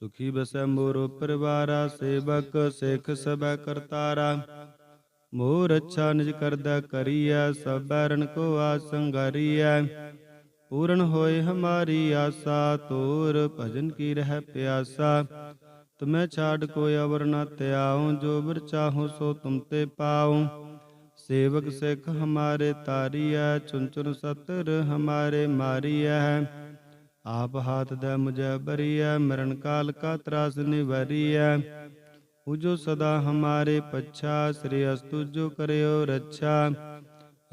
ਸੁਖੀ ਬਸੈ ਮੋਰੋ ਪਰਿਵਾਰਾ, ਸੇਵਕ ਸਿੱਖ ਸਬੈ ਕਰਤਾਰਾ। ਮੋਰ ਅੱਛਾ ਨਿਜ ਕਰਦਾ ਕਰੀਐ, ਸਭੈ ਰਣ ਕੋ ਆਸੰਗਾਰੀਐ। ਪੂਰਨ ਹੋਏ ਹਮਾਰੀ ਆਸਾ, ਤੋਰ ਭਜਨ ਕੀ ਰਹਿ ਪਿਆਸਾ। ਤੁਮੈ ਛਾੜ ਕੋਈ ਅਵਰ ਨ ਤਿਆਉ ਜੋ ਬਰ ਚਾਹੋ ਸੋ ਤੁਮ ਤੇ ਪਾਉ। ਸੇਵਕ ਸਿੱਖ ਹਮਾਰੇ ਤਾਰੀਐ ਚੁਨ ਚੁਨ ਸਤਰ ਹਮਾਰੇ ਮਾਰੀਐ। ਆਪ ਹਾਥ ਦੇ ਮੁਝੈ ਬਰੀਐ, ਮਰਨ ਕਾਲ ਕਾ ਤਰਾਸ ਨਿਵਰੀਐ। ਉਜੋ ਸਦਾ ਹਮਾਰੇ ਪੱਛਾ, ਸ੍ਰੀ ਅਸਤੁ ਜੋ ਕਰਿਓ ਰੱਛਾ।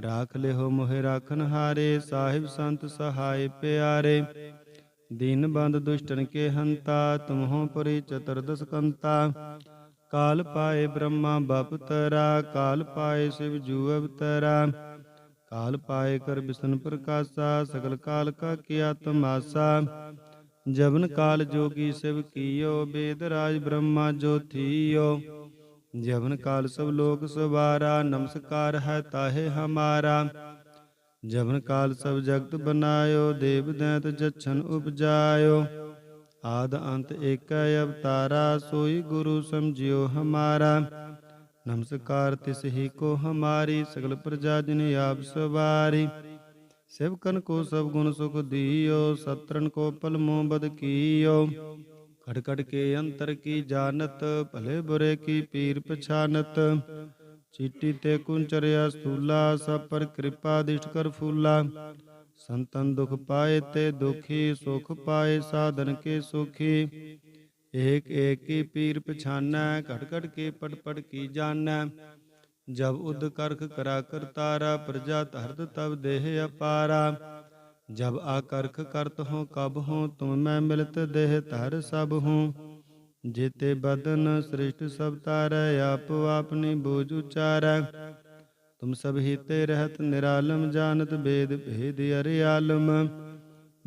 ਰਾਖ ਲਿਓ ਮੋਹਿ ਰਾਖਨ ਹਾਰੇ, ਸਾਹਿਬ ਸੰਤ ਸਹਾਇ ਪਿਆਰੇ। ਦੀਨ ਬੰਦ ਦੁਸ਼ਟਨ ਕੇ ਹੰਤਾ, ਤੁਮਹੋ ਪਰੀ ਚਤੁਰਦਸ ਕੰਤਾ ਕਾਲ ਪਾਏ ਬ੍ਰਹਮਾ ਬਪ ਤਰਾ ਕਾਲ ਪਾਏ ਸਿਵ ਜੂ ਅਵਤਰਾ। ਕਾਲ ਪਾਏ ਕਰ ਬਿਸ਼ਨ ਪ੍ਰਕਾਸ਼ਾ ਸਗਲ ਕਾਲ ਕਾ ਕੀਆ ਤਮਾਸਾ ਜਬਨ ਕਾਲ ਜੋਗੀ ਸਿਵ ਕੀਓ ਬੇਦ ਰਾਜ ਬ੍ਰਹਮਾ ਜੋਥੀਓ ਜਬਨ ਕਾਲ ਸਭ ਲੋਕ ਸਵਾਰਾ ਨਮਸਕਾਰ ਹੈ ਤਾਹੇ ਹਮਾਰਾ ਜਬਨ ਕਾਲ ਸਭ ਜਗਤ ਬਨਾਇਓ ਦੇਵ ਦੈਤ ਜਛਨ ਉਪਜਾਇਓ ਆਦ ਅੰਤ ਏਕੈ ਅਵਤਾਰਾ ਸੋਈ ਗੁਰੂ ਸਮਝਿਓ ਹਮਾਰਾ ਨਮਸਕਾਰ ਤਿਸ ਹੀ ਕੋ ਹਮਾਰੀ, ਸਗਲ ਪ੍ਰਜਾ ਜਿਨ ਆਪ ਸਵਾਰੀ। ਸਿਵਕਨ ਕੋ ਸਭ ਗੁਣ ਸੁਖ ਦਿਓ ਸਤਰਨ ਕੋ ਪਲ ਮੋਹ ਬਦ ਕੀਓ। ਖੜ ਖੜ ਕੇ ਅੰਤਰ ਕੀ ਜਾਣਤ, ਭਲੇ ਬੁਰੇ ਕੀ ਪੀਰ ਪਛਾਨਤ। ਚੀਟੀ ਤੇ ਕੁੰਚਰਿਆ ਸਥੂਲਾ ਸਭ ਪਰ ਕਿਰਪਾ ਦਿਸ਼ਟ ਕਰ ਫੂਲਾ। ਸੰਤਨ ਦੁਖ ਪਾਏ ਤੇ ਦੁਖੀ, ਸੁਖ ਪਾਏ ਸਾਧਨ ਕੇ ਸੁਖੀ। ਏਕ ਏਕ ਕੀ ਪੀਰ ਪਛਾਨੈ ਘਟ ਘਟ ਕੇ ਪਟ ਪਟ ਕੀ ਜਾਣੈ। ਜਬ ਉਦ ਕਰਖ ਕਰਾ ਕਰਤਾਰਾ ਪ੍ਰਜਾ ਧਰਤ ਤਬ ਦੇਹ ਅਪਾਰਾ। ਜਬ ਆਕਰਖ ਕਰਤ ਹੋ ਕਬ ਹੋ, ਤੁਮ ਮੈਂ ਮਿਲਤ ਦੇਹ ਧਰ ਸਭ ਹੂੰ। ਜੇਤੇ ਬਦਨ ਸ੍ਰਿਸ਼ਟ ਸਭ ਤਾਰੈ, ਆਪ ਆਪਨੀ ਬੋਝ ਉਚਾਰੈ। ਤੁਮ ਸਭ ਹੀਤੇ ਰਹਤ ਨਿਰਾਲਮ, ਜਾਣਤ ਬੇਦ ਭੇਦ ਅਰਿਆਲਮ।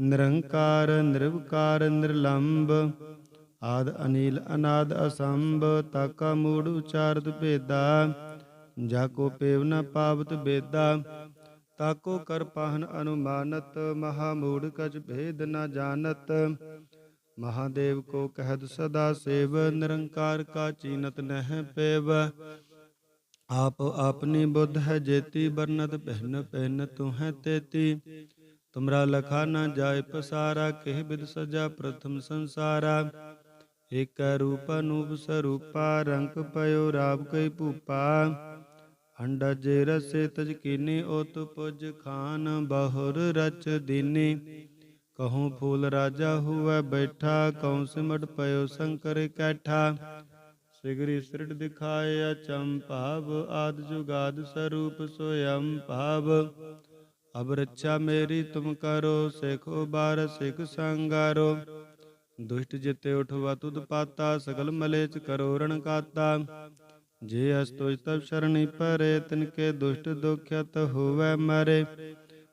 ਨਿਰੰਕਾਰ, ਨਿਰਵਕਾਰ ਨਿਰਲੰਭ ਆਦ ਅਨੀਲ ਅਨਾਦ ਅਸੰਭ, ਤਾਕਾ ਮੂੜ ਉਚਾਰਤ ਭੇਦਾ। ਜਾ ਕੋ ਪੇਵ ਨ ਪਾਵਤ ਬੇਦਾ। ਤਾਕੋ ਕਰ ਪਾਹਨ ਅਨੁਮਾਨਤ, ਮਹਾ ਮੂੜ ਕਛ ਭੇਦ ਨ ਜਾਣਤ। ਮਹਾਦੇਵ ਕੋ ਕਹਿਤ ਸਦਾ ਸੇਵ, ਨਿਰੰਕਾਰ ਕਾ ਚੀਨਤ ਨਹਿ ਪੇਵ। ਆਪ ਆਪਨੀ ਬੁੱਧ ਹੈ ਜੇਤੀ ਬਰਨਤ ਪਹਿਨ ਪਹਿਨ ਤੂੰ ਹੈ ਤੇਤੀ। ਤੁਮਰਾ ਲਖਾ ਨ ਜਾਏ ਪਸਾਰਾ, ਕਿਹ ਬਿਦ ਸਜਾ ਪ੍ਰਥਮ ਸੰਸਾਰਾ। ਏਕ ਰੂਪ ਅਨੂਪ ਸਰੂਪਾ, ਰੰਗ ਪਇਓ ਰਾਵ ਕਈ ਭੂਪਾ। ਅੰਡਜ ਰਸੇ ਤਜ ਕੀਨੀ ਓਤ ਪੁਜ ਖਾਨ ਬਹੁਰ ਰਚ ਦੀਨੀ। ਕਹੂੰ ਫੂਲ ਰਾਜਾ ਹੁਆ ਬੈਠਾ ਕਉ ਸਿਮਟ ਪਇਓ ਸ਼ੰਕਰ ਕੈਠਾ। ਸਿਗਰੀ ਸ੍ਰਿਟ ਦਿਖਾਇਆ ਚੰਪਾਵ ਆਦ ਜੁਗਾਦ ਸਰੂਪ ਸੋਯੰ ਭਾਵ। ਅਬ ਰੱਛਾ ਮੇਰੀ ਤੁਮ ਕਰੋ, ਸਿਖੋ ਬਾਰ ਸਿਖ ਸੰਗਾਰੋ। ਦੁਸ਼ਟ ਜਿਤੇ ਉਠਵਾ ਤੁਧ ਪਾਤਾ, ਸਗਲ ਮਲੇਚ ਕਰੋ ਰਣ ਕਾਤਾ। ਜੇ ਅਸਤੋਜ ਤਬ ਸ਼ਰਣੀ ਪਰੇ, ਤਿਨਕੇ ਦੁਸ਼ਟ ਦੁਖਿਤ ਹੋਵੇ ਮਰੇ।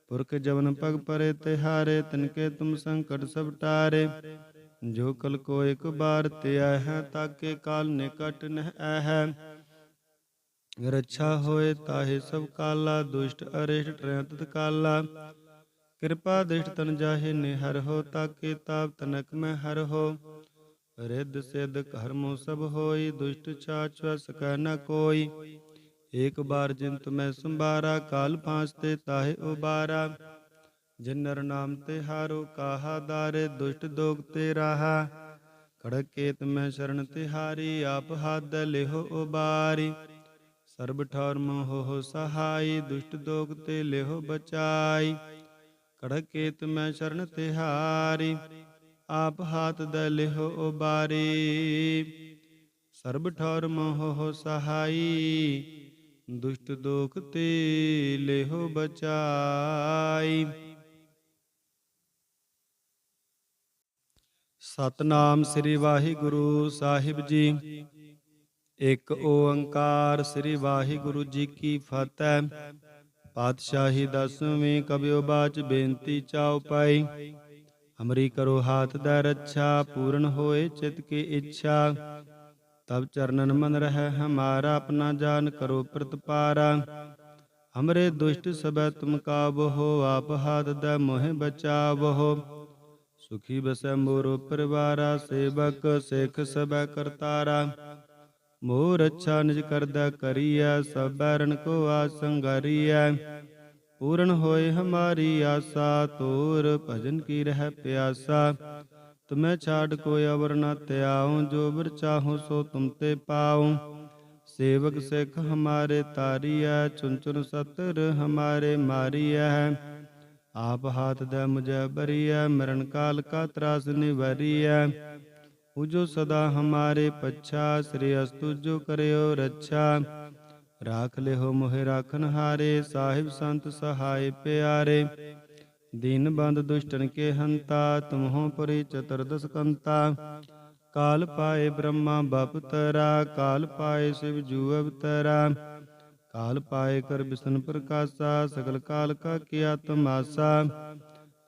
ਪੁਰਖ ਜਵਨ ਪਗ ਪਰੇ ਤਿਹਾਰੇ, ਤਿਨਕੇ ਤੁਮ ਸੰਕਟ ਸਭ ਟਾਰੇ। ਜੋ ਕਲ ਕੋ ਇੱਕ ਬਾਰ ਤੇ ਹੈ, ਤਾਕੇ ਕਾਲ ਨਿਕਟ ਨਹਿ ਹੈ ਰੱਛਾ ਹੋਏ ਤਾਹੇ ਸਭ ਕਾਲਾ, ਦੁਸ਼ਟ ਅਰਿਸ਼ਟ ਟਰੈ ਕਾਲਾ ਕਿਰਪਾ ਦ੍ਰਿਸ਼ਟ ਤਨ ਜਾਹੇ ਨਿਹਰ ਹੋ, ਤਾਕੇ ਤਾਪ ਤਨਕ ਮੈਂ ਹਰ ਹੋ। ਰਿੱਧ ਸਿੱਧ ਕਰਮੋ ਸਭ ਹੋਈ, ਦੁਸ਼ਟ ਛਾਛ ਸਕੈ ਨ ਕੋਈ। ਏਕ ਬਾਰ ਜਿੰਤ ਮੈਂ ਸੰਭਾਰਾ, ਕਾਲ ਪਾਂਚ ਤੇ ਤਾਹੇ ਉਬਾਰਾ। ਜਿਨਰ ਨਾਮ ਤੇ ਹਾਰੋ, ਕਾਹਾ ਦਾਰੇ, ਦੁਸ਼ਟ ਦੋਗ ਤੇ ਰਾਹਾ। ਖੜਕ ਕੇਤ ਮੈਂ ਸ਼ਰਨ ਤਿਹਾਰੀ ਆਪ ਹੱਦ ਲਿਹੋ ਉਬਾਰੀ। ਸਰਬ ਠੌਰ ਮੋਹ ਸਹਾਈ, ਦੁਸ਼ਟ ਦੋਗ ਤੇ ਲਿਹੋ ਬਚਾਈ। ਕੜਕ ਕੇਤ ਮੈਂ ਸ਼ਰਨ ਤਿਹਾਰੀ, ਆਪ ਹਾਥ ਦ ਲਿਹੋ ਉਬਾਰੀ। ਸਰਬ ਠੌਰ ਮੋਹ ਸਹਾਈ, ਦੁਸ਼ਟ ਦੋਖ ਤੇ ਲਿਹੋ ਬਚਾਈ। ਸਤਨਾਮ ਸ੍ਰੀ ਵਾਹਿਗੁਰੂ ਸਾਹਿਬ ਜੀ। ਇੱਕ ਓੰਕਾਰ ਸ੍ਰੀ ਵਾਹਿਗੁਰੂ ਜੀ ਕੀ ਫਤਿਹ। ਪਾਤਸ਼ਾਹੀ ਦਸਵੀਂ ਕਬਿਓ ਬਾਚ ਬੇਨਤੀ ਚਾਉ ਪਾਈ। ਹਮਰੀ ਕਰੋ ਹਾਥ ਦਾ ਰੱਛਾ, ਪੂਰਨ ਹੋਏ ਚਿਤ ਕੀ ਇੱਛਾ। ਤਬ ਚਰਨਨ ਮਨ ਰਹਿ, ਹਮਾਰਾ ਆਪਣਾ ਜਾਨ ਕਰੋ ਪ੍ਰਤਪਾਰਾ। ਹਮਰੇ ਦੁਸ਼ਟ ਸਬੈ ਤੁਮ ਕਾਬਹੋ ਆਪ ਹਾਥ ਦਾ ਮੋਹਿ ਬਚਾਵਹੋ ਸੁਖੀ ਬਸੈ ਮੋਰੋ ਪਰਿਵਾਰਾ, ਸੇਵਕ ਸਿੱਖ ਸਬੈ ਕਰਤਾਰਾ। ਮੋਰ ਅੱਛਾ ਨਿਜ ਕਰਦਾ ਕਰੀਐ, ਸਭ ਬੈਰਨ ਕੋ ਆਸੰਗਾਰੀਐ ਪੂਰਨ ਹੋਏ ਹਮਾਰੀ ਆਸਾ ਤੋਰ ਭਜਨ ਕੀ ਰਹਿ ਪਿਆਸਾ। ਤੁਮੈ ਛਾੜ ਕੋਈ ਅਵਰ ਨ ਤਿਆਉ ਜੋ ਬਰ ਚਾਹੋ ਸੋ ਤੁਮ ਤੇ ਪਾਉ। ਸੇਵਕ ਸਿੱਖ ਹਮਾਰੇ ਤਾਰੀਐ ਚੁਨ ਚੁਨ ਸਤਰ ਹਮਾਰੇ ਮਾਰੀਐ। ਆਪ ਹਾਥ ਦੇ ਮੁਝੇ ਬਰੀਐ, ਮਰਨ ਕਾਲ ਕਾ ਤਰਾਸ ਨਿਵਰੀਐ। ਉਜੋ ਸਦਾ ਹਮਾਰੇ ਪੱਛਾ ਸ੍ਰੀ ਅਸਤੁ ਜੋ ਕਰਿਓ ਰੱਛਾ ਰਾਖ ਲਿਓ ਮੋਹਿ ਰਾਖਨ ਹਾਰੇ ਸਾਹਿਬ ਸੰਤ ਸਹਾਇ ਪਿਆਰੇ ਦੀਨ ਬੰਦ ਦੁਸ਼ਟਨ ਕੇ ਹੰਤਾ ਤੁਮਹੋ ਪਰਿ ਚਤੁਰਦਸ ਕੰਤਾ ਕਾਲ ਪਾਏ ਬ੍ਰਹਮਾ ਬਪ ਤਰਾ ਕਾਲ ਪਾਏ ਸਿਵ ਜੂ ਅਵਤਰਾ ਕਾਲ ਪਾਏ ਕਰ ਬਿਸ਼ਨ ਪ੍ਰਕਾਸ਼ਾ ਸਗਲ ਕਾਲ ਕਾ ਕੀਆ ਤਮਾਸਾ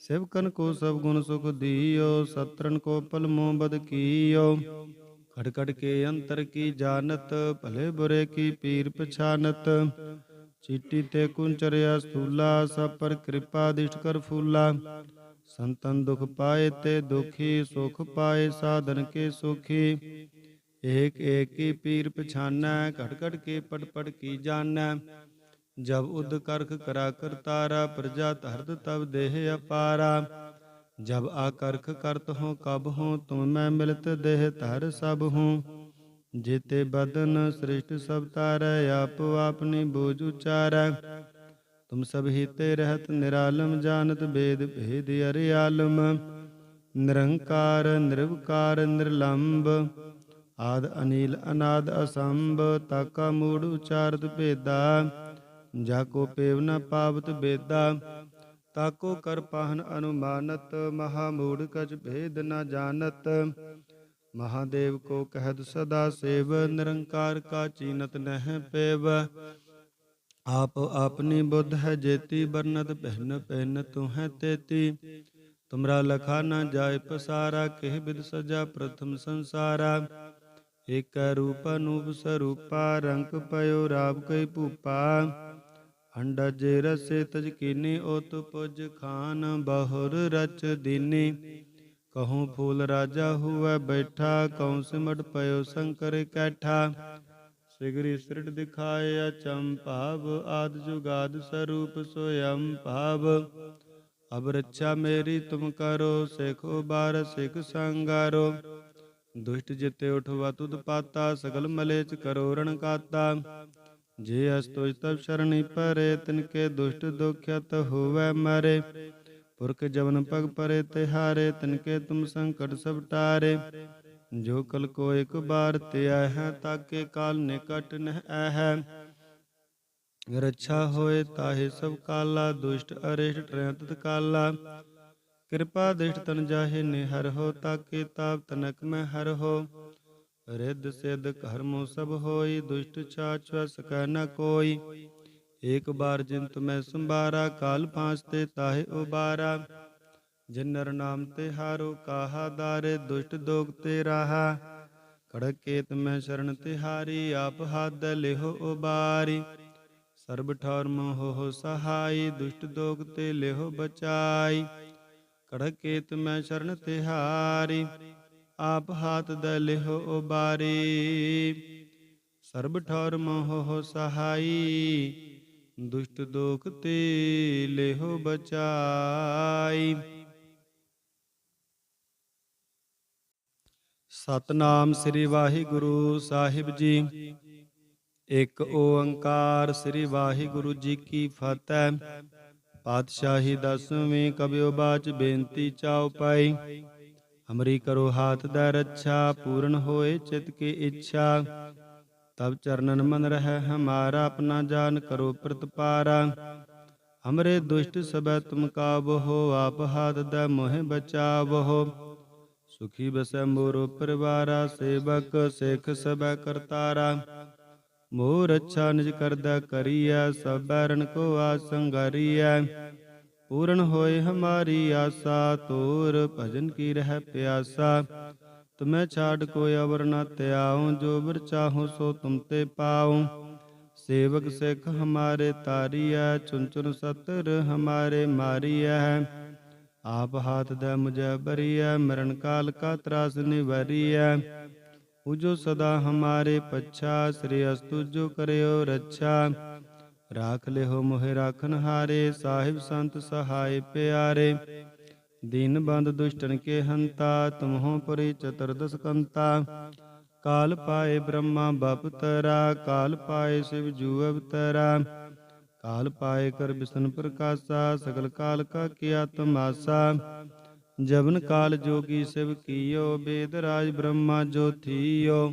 ਸਿਵਕਨ ਕੋ ਸਭ ਗੁਣ ਸੁਖ ਦੀਓ ਸਤਰਨ ਕੋ ਪਲ ਮੋਹ ਬਦ ਕੀਓ ਖੜ ਖੜ ਕੇ ਅੰਤਰ ਕੀ ਜਾਣਤ ਭਲੇ ਬੁਰੇ ਕੀ ਪੀਰ ਪਛਾਨਤ ਚੀਟੀ ਤੇ ਕੁੰਚਰਿਆ ਸਤੂਲਾ ਸਭ ਪਰ ਕਿਰਪਾ ਦਿਸ਼ਟ ਕਰ ਫੂਲਾ ਸੰਤਨ ਦੁਖ ਪਾਏ ਤੇ ਦੁਖੀ ਸੁਖ ਪਾਏ ਸਾਧਨ ਕੇ ਸੁਖੀ ਏਕ ਏਕ ਕੀ ਪੀਰ ਪਛਾਨੈ ਘਟ ਘਟ ਕੇ ਪਟ ਪਟ ਕੀ ਜਾਣੈ ਜਬ ਉਦ ਕਰਖ ਕਰਾ ਕਰਤਾਰਾ ਪ੍ਰਜਾ ਧਰਤ ਤਬ ਦੇਹ ਅਪਾਰਾ। ਜਬ ਆਕਰਖ ਕਰਤ ਹੋ, ਕਬ ਹੋ ਤੁਮ ਮੈਂ ਮਿਲਤ ਦੇਹ ਧਰ ਸਭ ਹੂੰ। ਜੀਤੇ ਬਦਨ ਸ੍ਰਿਸ਼ਟ ਸਭ ਤਾਰੈ, ਆਪ ਆਪਨੀ ਬੂਝ ਉਚਾਰੈ। ਤੁਮ ਸਭ ਹੀਤੇ ਰਹਿਤ ਨਿਰਾਲਮ, ਜਾਣਤ ਬੇਦ ਭੇਦ ਅਰਿਆਲਮ ਨਿਰੰਕਾਰ, ਨਿਰਵਕਾਰ ਨਿਰਲੰਭ ਆਦ ਅਨੀਲ ਅਨਾਦ ਅਸੰਭ, ਤਾਕਾ ਮੂੜ ਉਚਾਰਤ ਭੇਦਾ। ਜਾ ਕੋ ਪੇਵ ਨ ਪਾਵਤ ਬੇਦਾ ਤਾਕੋ ਕਰ ਪਾਹਨ ਅਨੁਮਾਨਤ, ਮਹਾ ਮੂੜ ਕਛ ਭੇਦ ਨ ਜਾਣਤ। ਮਹਾਦੇਵ ਕੋ ਕਹਿਤ ਸਦਾ ਸੇਵ, ਨਿਰੰਕਾਰ ਕਾ ਚੀਨਤ ਨਹਿ ਪੇਵ। ਆਪ ਆਪਨੀ ਬੁੱਧ ਹੈ ਜੇਤੀ ਬਰਨਤ ਪਹਿਨ ਪਹਿਨ ਤੂੰ ਹੈ ਤੇਤੀ। ਤੁਮਰਾ ਲਖਾ ਨਾ ਜਾਏ ਪਸਾਰਾ, ਕਿਹ ਬਿਦ ਸਜਾ ਪ੍ਰਥਮ ਸੰਸਾਰਾ। ਏਕ ਰੂਪ ਅਨੂਪ ਸਰੂਪਾ, ਰੰਗ ਪਇਓ ਰਾਵ ਕਈ ਭੂਪਾ। ਅੰਡਾ ਜੇ ਰਸੇ ਤਜ ਕੀਨੀ ਓਤ ਪੁਜ ਖਾਨ ਬਹੁਰ ਰਚ ਦੀਨੀ। ਕਹੂੰ ਫੂਲ ਰਾਜਾ ਹੁਆ ਬੈਠਾ ਕਉ ਸਿਮਟ ਪਇਓ ਸ਼ੰਕਰ ਕੈਠਾ। ਸਿਗਰੀ ਸ੍ਰਿਟ ਦਿਖਾਏ ਅਚੰਭਾਵ ਆਦ ਜੁਗਾਦ ਸਰੂਪ ਸੋਯੰ ਭਾਵ। ਅਬ ਰੱਛਾ ਮੇਰੀ ਤੁਮ ਕਰੋ, ਸਿਖੋ ਬਾਰ ਸਿਖ ਸੰਗਾਰੋ। ਦੁਸ਼ਟ ਜਿਤੇ ਉਠਵਾ ਤੁਧ ਪਾਤਾ, ਸਗਲ ਮਲੇਚ ਕਰੋ ਰਣ ਕਾਤਾ। ਜੇ ਅਸਤੋਜ ਤਬ ਸ਼ਰਣੀ ਪਰੇ ਤਿਨਕੇ ਦੁਸ਼ਟ ਦੁਖਿਤ ਹੋਵੇ ਮਰੇ। ਪੁਰਖ ਜਵਨ ਪਗ ਪਰੇ ਤਿਹਾਰੇ ਤਿਨਕੇ ਤੁਮ ਸੰਕਟ ਸਭ ਟਾਰੇ। ਜੋ ਕਲ ਕੋ ਇੱਕ ਬਾਰ ਤੇ ਹੈ, ਤਾਕੇ ਕਾਲ ਨਿਕਟ ਨਹਿ ਹੈ। ਰੱਛਾ ਹੋਏ ਤਾਹੇ ਸਭ ਕਾਲਾ, ਦੁਸ਼ਟ ਅਰਿਸ਼ਟ ਟ੍ਰੈਤ ਕਾਲਾ। ਕਿਰਪਾ ਦਿਸ਼ਟ ਤਨ ਜਾਹੇ ਨਿਹਰ ਹੋ, ਤਾਕੇ ਤਾਪ ਤਨਕ ਮੈਂ ਹਰ ਹੋ। ਰਿੱਧ ਸਿੱਧ ਕਰਮੋ ਸਭ ਹੋਈ, ਦੁਸ਼ਟ ਛਾਛ ਸਕੈ ਨ ਕੋਈ। ਏਕ ਬਾਰ ਜਿੰਤ ਮੈਂ ਸੰਭਾਰਾ, ਕਾਲ ਪਾਂਚ ਤੇ ਤਾਹੇ ਉਬਾਰਾ। ਜਿਨਰ ਨਾਮ ਤੇ ਹਾਰੋ, ਕਾਹਾ ਦਾਰੇ, ਦੁਸ਼ਟ ਦੋਗ ਤੇ ਰਾਹਾ। ਕੜਕੇਤ ਮੈਂ ਸ਼ਰਨ ਤਿਹਾਰੀ ਆਪ ਹੱਦ ਲਿਹੋ ਉਬਾਰੀ। ਸਰਬ ਠੌਰ ਮੋਹ ਸਹਾਈ, ਦੁਸ਼ਟ ਦੋਗ ਤੇ ਲਿਹੋ ਬਚਾਈ। ਕੜਕੇਤ ਮੈਂ ਸ਼ਰਨ ਤਿਹਾਰੀ ਆਪ ਹਾਥ ਦ ਲਿਹੋ ਉਬਾਰੀ। ਸਰਬ ਠੌਰ ਮੋਹ ਸਹਾਈ, ਦੁਸ਼ਟ ਦੋਖ ਤੇ ਲਿਹੋ ਬਚਾਈ। ਸਤਨਾਮ ਸ੍ਰੀ ਵਾਹਿਗੁਰੂ ਸਾਹਿਬ ਜੀ। ਇੱਕ ਓੰਕਾਰ ਸ੍ਰੀ ਵਾਹਿਗੁਰੂ ਜੀ ਕੀ ਫਤਿਹ। ਪਾਤਸ਼ਾਹੀ ਦਸਵੀਂ ਕਬਿਓ ਬਾਚ ਬੇਨਤੀ ਚਾਉ ਪਾਈ। ਹਮਰੀ ਕਰੋ ਹਾਥ ਦਾ ਰੱਛਾ, ਪੂਰਨ ਹੋਏ ਚਿਤ ਕੀ ਇੱਛਾ। ਤਬ ਚਰਨਨ ਮਨ ਰਹਿ ਹਮਾਰਾ, ਆਪਣਾ ਜਾਨ ਕਰੋ ਪ੍ਰਤਪਾਰਾ। ਹਮਰੇ ਦੁਸ਼ਟ ਸਬੈ ਤੁਮ ਕਾਬਹੋ ਆਪ ਹਾਥ ਦਾ ਮੋਹਿ ਬਚਾਵਹੋ ਸੁਖੀ ਬਸੈ ਮੋਰੋ ਪਰਿਵਾਰਾ, ਸੇਵਕ ਸਿੱਖ ਸਬੈ ਕਰਤਾਰਾ। ਮੋਹ ਰੱਛਾ ਨਿਜ ਕਰਦਾ ਕਰੀਐ, ਸਭ ਬੈਰਨ ਕੋ ਆ ਆਸੰਗਾਰੀਐ ਪੂਰਨ ਹੋਏ ਹਮਾਰੀ ਆਸਾ ਤੋਰ ਭਜਨ ਕੀ ਰਹਿ ਪਿਆਸਾ। ਤੁਮੈ ਛਾੜ ਕੋਈ ਅਵਰ ਨ ਤਿਆਉ ਜੋ ਬਿਰ ਚਾਹੋ ਸੋ ਤੁਮ ਤੇ ਪਾਉ। ਸੇਵਕ ਸਿੱਖ ਹਮਾਰੇ ਤਾਰੀਐ ਚੁਨ ਚੁਨ ਸਤਰ ਹਮਾਰੇ ਮਾਰੀਐ। ਆਪ ਹਾਥ ਦਾ ਮੁਝੈ ਬਰੀਐ ਮਰਨ ਕਾਲ ਕਾ ਤਰਾਸ ਨਿਵਰੀਐ। ਉਜੋ ਸਦਾ ਹਮਾਰੇ ਪੱਛਾ, ਸ੍ਰੀ ਅਸਤੁ ਜੋ ਕਰਿਓ ਰੱਛਾ। ਰਾਖ ਲਿਓ ਮੋਹਿ ਰਾਖਨ ਹਾਰੇ, ਸਾਹਿਬ ਸੰਤ ਸਹਾਇ ਪਿਆਰੇ। ਦੀਨ ਬੰਦ ਦੁਸ਼ਟਨ ਕੇ ਹੰਤਾ ਤੁਮਹੋ ਪਰਿ ਚਤੁਰਦਸ ਕੰਤਾ ਕਾਲ ਪਾਏ ਬ੍ਰਹਮਾ ਬਪ ਤਰਾ, ਕਾਲ ਪਾਏ ਸਿਵ ਜੂ ਅਵਤਰਾ। ਕਾਲ ਪਾਏ ਕਰ ਬਿਸ਼ਨ ਪ੍ਰਕਾਸ਼ਾ, ਸਗਲ ਕਾਲ ਕਾ ਕੀਆ ਤਮਾਸਾ। ਜਵਨ ਕਾਲ ਜੋਗੀ ਸਿਵ ਕੀਓ, ਬੇਦ ਰਾਜ ਬ੍ਰਹਮਾ ਜੋ ਥੀਓ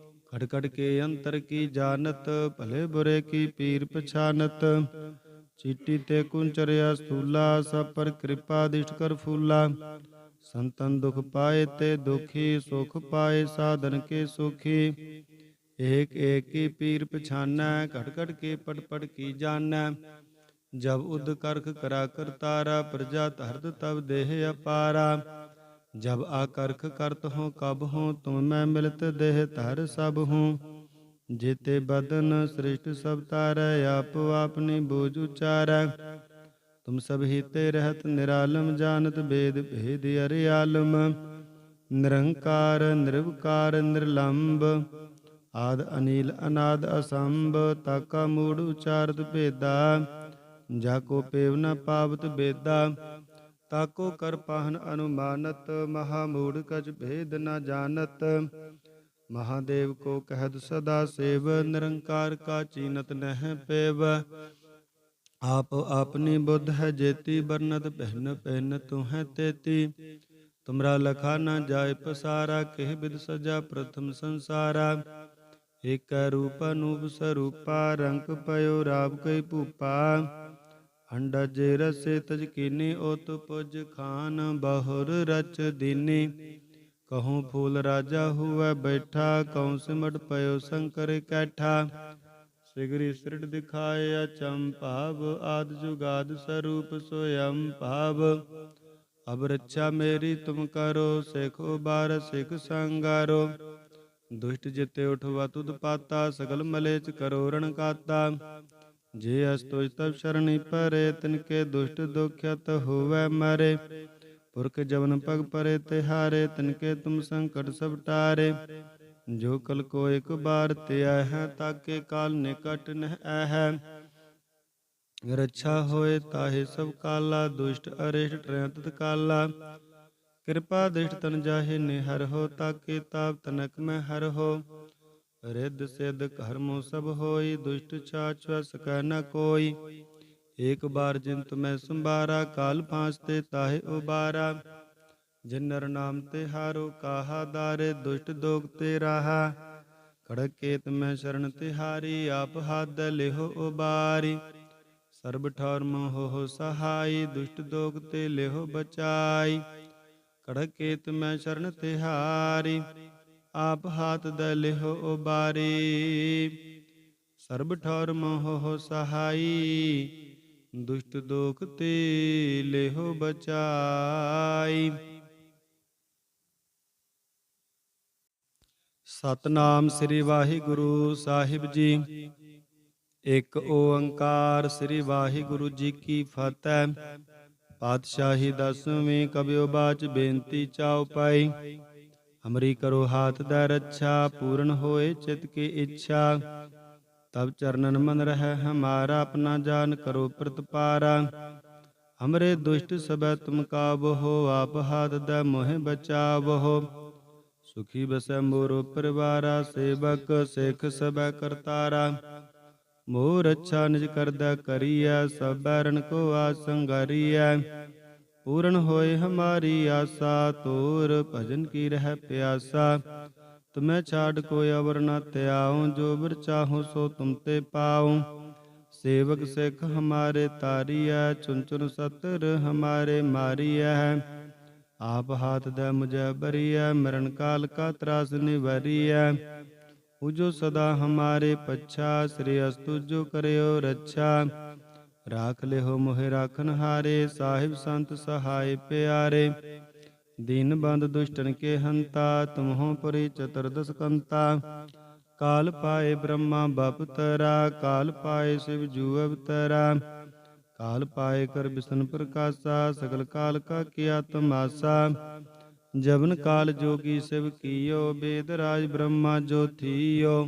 ਖੜ ਕੇ ਅੰਤਰ ਕੀ ਜਾਣਤ, ਭਲੇ ਬੁਰੇ ਕੀ ਪੀਰ ਪਛਾਨਤ। ਚੀਟੀ ਤੇ ਕੁੰਚਰਿਆ ਸਤੂਲਾ ਸਭ ਪਰ ਕਿਰਪਾ ਦਿਸ਼ਟ ਕਰ ਫੂਲਾ। ਸੰਤਨ ਦੁਖ ਪਾਏ ਤੇ ਦੁਖੀ, ਸੁਖ ਪਾਏ ਸਾਧਨ ਕੇ ਸੁਖੀ। ਏਕ ਏਕ ਕੀ ਪੀਰ ਪਛਾਨੈ ਘਟ ਘਟ ਕੇ ਪਟ ਪਟ ਕੀ ਜਾਣੈ। ਜਬ ਉਦ ਕਰਖ ਕਰਾ ਕਰਤਾਰਾ, ਪ੍ਰਜਾ ਧਰਤ ਤਬ ਦੇਹ ਅਪਾਰਾ। ਜਬ ਆਕਰਖ ਕਰਤ ਹੋ ਕਬ ਹੋ, ਤੁਮ ਮੈਂ ਮਿਲਤ ਦੇਹ ਧਰ ਸਭ ਹੂੰ। ਜੀਤੇ ਬਦਨ ਸ੍ਰਿਸ਼ਟ ਸਭ ਤਾਰੈ, ਆਪ ਆਪਨੀ ਬੋਝ ਉਚਾਰੈ। ਤੁਮ ਸਭ ਹੀਤੇ ਰਹਿਤ ਨਿਰਾਲਮ, ਜਾਣਤ ਬੇਦ ਭੇਦ ਅਰੇ ਆਲਮ। ਨਿਰੰਕਾਰ, ਨਿਰਵਕਾਰ ਨਿਰਲੰਭ ਆਦ ਅਨੀਲ, ਅਨਾਦ ਅਸੰਭ, ਤਾਕਾ ਮੂੜ ਉਚਾਰਤ ਭੇਦਾ। ਜਾ ਕੋ ਪੇਵ ਨ ਪਾਵਤ ਬੇਦਾ। ਤਾਕੋ ਕਰ ਪਾਹਨ ਅਨੁਮਾਨਤ ਮਹਾ ਮੂੜ ਕਛ ਭੇਦ ਨ ਜਾਣਤ। ਮਹਾਦੇਵ ਕੋ ਕਹਿਦ ਸਦਾ ਸੇਵ, ਨਿਰੰਕਾਰ ਕਾ ਚੀਨਤ ਨਹਿ ਪੇਵ। ਆਪ ਆਪਨੀ ਬੁੱਧ ਹੈ ਜੇਤੀ ਬਰਨਤ ਪਹਿਨ ਪਹਿਨ ਤੂੰ ਹੈ ਤੇਤੀ। ਤੁਮਰਾ ਲਖਾ ਨਾ ਜਾਏ ਪਸਾਰਾ, ਕਿਹ ਬਿਦ ਸਜਾ ਪ੍ਰਥਮ ਸੰਸਾਰਾ। ਏਕ ਰੂਪ ਅਨੂਪ ਸਰੂਪਾ, ਰੰਗ ਪਇਓ ਰਾਬ ਕਈ ਭੂਪਾ। ਅੰਡਾ ਜੇ ਰਸੇ ਤਜ ਕੀਨੀ ਓਤ ਪੁਜ ਖਾਨ ਬਹੁਰ ਰਚ ਦੀਨੀ। ਕਹੂੰ ਫੂਲ ਰਾਜਾ ਹੁਆ ਬੈਠਾ ਕਉ ਸਿਮਟ ਪਇਓ ਸ਼ੰਕਰ ਕੈਠਾ। ਸਿਗਰੀ ਸ੍ਰਿਟ ਦਿਖਾਏ ਅਚੰਭਾਵ ਆਦ ਜੁਗਾਦ ਸਰੂਪ ਸੋਯੰ ਭਾਵ। ਅਬ ਰੱਛਾ ਮੇਰੀ ਤੁਮ ਕਰੋ, ਸਿਖੋ ਬਾਰ ਸਿਖ ਸੰਗਾਰੋ। ਦੁਸ਼ਟ ਜਿਤੇ ਉਠਵਾ ਤੁਧ ਪਾਤਾ, ਸਗਲ ਮਲੇਚ ਕਰੋ ਰਣ ਕਾਤਾ। ਜੇ ਅਸਤੁਜ ਤਬ ਸ਼ਰਣੀ ਪਰੇ ਤਿਨਕੇ ਦੁਸ਼ਟ ਦੁਖਿਤ ਹੋਵੇ ਮਰੇ। ਪੁਰਖ ਜਵਨ ਪਗ ਪਰੇ ਤਿਹਾਰੇ ਤਿਨਕੇ ਤੁਮ ਸੰਕਟ ਸਭ ਟਾਰੇ। ਜੋ ਕਲ ਕੋ ਇੱਕ ਬਾਰ ਧਿਆ ਹੈ ਤਾਕੇ ਕਾਲ ਨਿਕਟ ਨਹਿ ਹੈ ਰੱਛਾ ਹੋਏ ਤਾਹੇ ਸਭ ਕਾਲਾ, ਦੁਸ਼ਟ ਅਰਿਸ਼ਟ ਟ੍ਰੈਤ ਕਾਲਾ। ਕਿਰਪਾ ਦਿਸ਼ਟ ਤਨ ਜਾਹੇ ਨਿਹਰ ਹੋ ਤਾਕੇ ਤਾਪ ਤਨਕ ਮੈਂ ਹਰ ਹੋ। ਰਿੱਧ ਸਿੱਧ ਕਰਮੋ ਸਭ ਹੋਈ, ਦੁਸ਼ਟ ਛਾਛ ਸਕੈ ਨ ਕੋਈ। ਏਕ ਬਾਰ ਜਿੰਤ ਮੈਂ ਸੰਭਾਰਾ, ਕਾਲ ਪਾਂਚ ਤੇ ਤਾਹੇ ਉਬਾਰਾ। ਜਿਨ ਨਰ ਨਾਮ ਤੇ ਹਾਰੋ, ਕਾਹਾ ਦਾਰੇ, ਦੁਸ਼ਟ ਦੋਗ ਤੇ ਰਾਹਾ। ਖੜਕ ਕੇਤ ਸ਼ਰਨ ਤਿਹਾਰੀ ਆਪ ਹੱਦ ਲਿਹੋ ਉਬਾਰੀ। ਸਰਬ ਠੌਰ ਮੋਹ ਸਹਾਈ, ਦੁਸ਼ਟ ਦੋਗ ਤੇ ਲਿਹੋ ਬਚਾਈ। ਖੜਕ ਕੇਤ ਮੈਂ ਸ਼ਰਨ ਤਿਹਾਰੀ ਆਪ ਹਾਥ ਦ ਲਿਹੋ ਉਬਾਰੀ। ਸਰਬ ਠੌਰ ਮੋਹ ਸਹਾਈ, ਦੁਸ਼ਟ ਦੋਖ ਤੇ ਲਿਹੋ ਬਚਾਈ। ਸਤਨਾਮ ਸ੍ਰੀ ਵਾਹਿਗੁਰੂ ਸਾਹਿਬ ਜੀ। ਇੱਕ ਓੰਕਾਰ ਸ੍ਰੀ ਵਾਹਿਗੁਰੂ ਜੀ ਕੀ ਫਤਿਹ। ਪਾਤਸ਼ਾਹੀ ਦਸਵੀਂ ਕਬਿਓ ਬਾਚ ਬੇਨਤੀ ਚਾਉ ਪਾਈ। ਹਮਰੀ ਕਰੋ ਹਾਥ ਦਾ ਰੱਛਾ, ਪੂਰਨ ਹੋਏ ਚਿਤ ਕੀ ਇੱਛਾ। ਤਬ ਚਰਨਨ ਮਨ ਰਹਿ, ਹਮਾਰਾ ਆਪਣਾ ਜਾਨ ਕਰੋ ਪ੍ਰਤਪਾਰਾ। ਹਮਰੇ ਦੁਸ਼ਟ ਸਬੈ ਤੁਮ ਕਾਬਹੋ ਆਪ ਹਾਥ ਦਾ ਮੋਹਿ ਬਚਾਵਹੋ। ਸੁਖੀ ਬਸੈ ਮੋਰੋ ਪਰਿਵਾਰਾ, ਸੇਵਕ ਸਿੱਖ ਸਬੈ ਕਰਤਾਰਾ। ਮੋਰ ਅੱਛਾ ਨਿਜ ਕਰਦਾ ਕਰੀਐ, ਸਭੈ ਰਣ ਕੋ ਆਸੰਗਰੀਐ ਪੂਰਨ ਹੋਏ ਹਮਾਰੀ ਆਸਾ ਤੋਰ ਭਜਨ ਕੀ ਰਹਿ ਪਿਆਸਾ। ਤੁਮੈ ਛਾੜ ਕੋਈ ਅਵਰ ਨ ਧਿਆਉ, ਜੋ ਬਰ ਚਾਹੋ ਸੋ ਤੁਮ ਤੇ ਪਾਉ। ਸੇਵਕ ਸਿੱਖ ਹਮਾਰੇ ਤਾਰੀਐ ਚੁਨ ਚੁਨ ਸਤਰ ਹਮਾਰੇ ਮਾਰੀਐ। ਆਪ ਹਾਥ ਦੇ ਮੁਝੇ ਬਰੀਐ ਮਰਨ ਕਾਲ ਕਾ ਤਰਾਸ ਨਿਵਰੀਐ। ਉਜੋ ਸਦਾ ਹਮਾਰੇ ਪੱਛਾ, ਸ੍ਰੀ ਅਸਤੁ ਜੋ ਕਰਿਓ ਰੱਛਾ। ਰਾਖ ਲਿਓ ਮੋਹਿ ਰਾਖਨ ਹਾਰੇ, ਸਾਹਿਬ ਸੰਤ ਸਹਾਇ ਪਿਆਰੇ। ਦੀਨ ਬੰਦ ਦੁਸ਼ਟਨ ਕੇ ਹੰਤਾ, ਤੁਮਹੋ ਪਰੀ ਚਤੁਰਦਸ ਕੰਤਾ ਕਾਲ ਪਾਏ ਬ੍ਰਹਮਾ ਬਪਤਰਾ ਕਾਲ ਪਾਏ ਸਿਵ ਜੂ ਅਵਤਰਾ। ਕਾਲ ਪਾਏ ਕਰ ਬਿਸ਼ਨ ਪ੍ਰਕਾਸ਼ਾ, ਸਗਲ ਕਾਲ ਕਾ ਕੀਆ ਤਮਾਸਾ। ਜਵਨ ਕਾਲ ਜੋਗੀ ਸਿਵ ਕੀਓ, ਬੇਦ ਰਾਜ ਬ੍ਰਹਮਾ ਜੋਥੀਓ।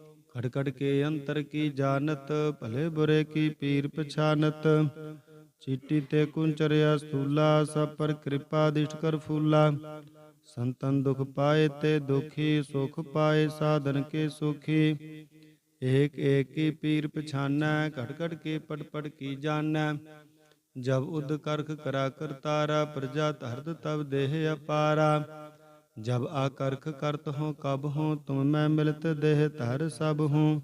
ਖੜ ਖੜ ਕੇ ਅੰਤਰ ਕੀ ਜਾਣਤ ਭਲੇ ਬੁਰੇ ਕੀ ਪੀਰ ਪਛਾਨਤ ਚੀਟੀ ਤੇ ਕੁੰਚਰਿਆ ਸਤੂਲਾ ਸਭ ਪਰ ਕਿਰਪਾ ਦਿਸ਼ਟ ਕਰ ਫੂਲਾ ਸੰਤਨ ਦੁਖ ਪਾਏ ਤੇ ਦੁਖੀ ਸੁਖ ਪਾਏ ਸਾਧਨ ਕੇ ਸੁਖੀ ਏਕ ਏਕ ਕੀ ਪੀਰ ਪਛਾਨੈ ਘਟ ਘਟ ਕੇ ਪਟ ਪਟ ਕੀ ਜਾਣੈ ਜਬ ਉਦ ਕਰਖ ਕਰਾ ਕਰਤਾਰਾ ਪ੍ਰਜਾ ਧਰਤ ਤਬ ਦੇਹ ਅਪਾਰਾ ਜਬ ਆਕਰਖ ਕਰਤ ਹੋ, ਕਬ ਹੋ, ਤੁਮ ਮੈਂ ਮਿਲਤ ਦੇਹ ਧਰ ਸਭ ਹੂੰ।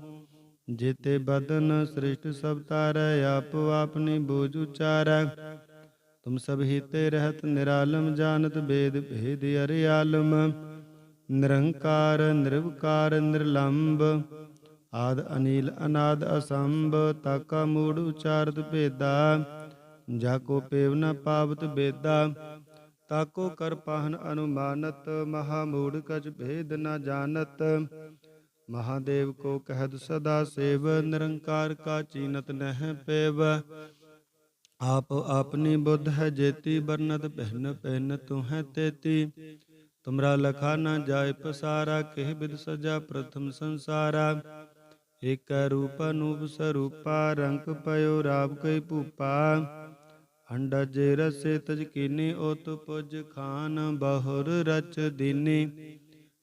ਜੇਤੇ ਬਦਨ ਸ੍ਰਿਸ਼ਟ ਸਭ ਤਾਰੈ, ਆਪ ਆਪਨੀ ਬੋਝ ਉਚਾਰੈ। ਤੁਮ ਸਭ ਹੀ ਤੇ ਰਹਿਤ ਨਿਰਾਲਮ, ਜਾਣਤ ਬੇਦ ਭੇਦ ਅਰਿਆਲਮ ਨਿਰੰਕਾਰ, ਨਿਰਵਕਾਰ ਨਿਰਲੰਭ ਆਦ ਅਨੀਲ, ਅਨਾਦ ਅਸੰਭ, ਤਾਕਾ ਮੂੜ ਉਚਾਰਤ ਭੇਦਾ। ਜਾ ਕੋ ਪੇਵ ਨ ਪਾਵਤ ਬੇਦਾ। ਤਾਕੋ ਕਰ ਪਾਹਨ ਅਨੁਮਾਨਤ, ਮਹਾ ਮੂੜ ਕਛ ਭੇਦ ਨਾ ਜਾਣਤ। ਮਹਾਦੇਵ ਕੋ ਕਹਿਦ ਸਦਾ ਸੇਵ, ਨਿਰੰਕਾਰ ਕਾ ਚੀਨਤ ਨਹਿ ਪੇਵ। ਆਪ ਆਪਨੀ ਬੁੱਧ ਹੈ ਜੇਤੀ, ਬਰਨਤ ਪਹਿਨ ਪਹਿਨ ਤੂੰ ਹੈ ਤੇਤੀ। ਤੁਮਰਾ ਲਖਾ ਨਾ ਜਾਏ ਪਸਾਰਾ, ਕਹਿ ਬਿਦ ਸਜਾ ਪ੍ਰਥਮ ਸੰਸਾਰਾ। ਏਕ ਰੂਪ ਅਨੂਪ ਸਰੂਪਾ, ਰੰਗ ਪਇਓ ਰਾਵ ਕਈ ਭੂਪਾ। ਅੰਡਾ ਜੇ ਰਸੇ ਤਜ ਕੀਨੀ ਓਤ ਪੁਜ ਖਾਨ ਬਹੁਰ ਰਚ ਦੀਨੀ।